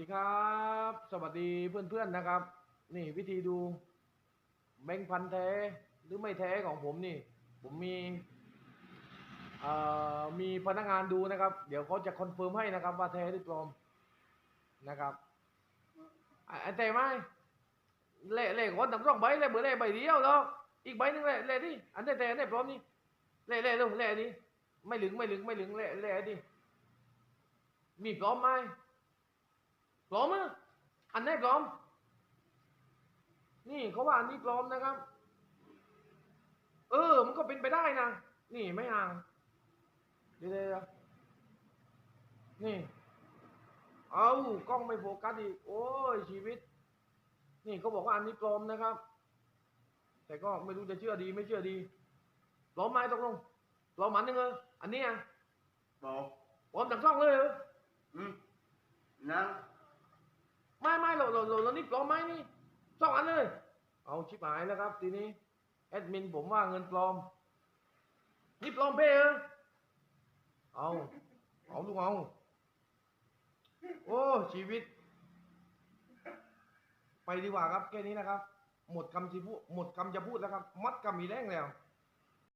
ดีครับ สวัสดีเพื่อนๆนะครับ นี่วิธีดูแบงค์พันธุ์แท้หรือไม่แท้ของผมนี่ ผมมีเอ่อมีพนักงานดูนะครับ เดี๋ยวเขาจะคอนเฟิร์มให้นะครับ ว่าแท้หรือปลอมนะครับอะอะแต่ไม่เล่เล่คนทำสองใบเล่เบอร์เล่ใบเดียวแล้วอีกใบหนึ่งเล่เล่ดิอันแต่แต่อันไหนปลอมนี่เล่เล่เร็วเล่ดิไม่หลึงไม่หลึงไม่หลึงเล่เล่ดิมีปลอมไหม ปลอมอะอันไหนปลอม นี่เขาว่าอันนี้ปลอมนะครับ เออ มันก็เป็นไปได้นะ นี่ไม่ห่างเดี๋ยวเดี๋ยวนี่ เอากล้องไม่โฟกัสอีก โอ้ยชีวิต นี่เขาบอกว่าอันนี้ปลอมนะครับ แต่ก็ไม่รู้จะเชื่อดีไม่เชื่อดีปลอมไหมตกลงปลอมอันหนึงเอออันนี้อะบอกปลอมทั้งช่องเลยเหรออืมนั่ง ไม่ไม่เราเราเราเรานี่ปลอมไหมนี่สองอันเลย เอาชิบหายแล้วครับ ทีนี้แอดมินผมว่าเงินปลอม นี่ปลอมเป้เออเอาเอาลูกเอาโอ้ชีวิต ไปดีกว่าครับแค่นี้นะครับ หมดคำจะพูดหมดคำจะพูดแล้วครับมัดคำมีแรงแล้ว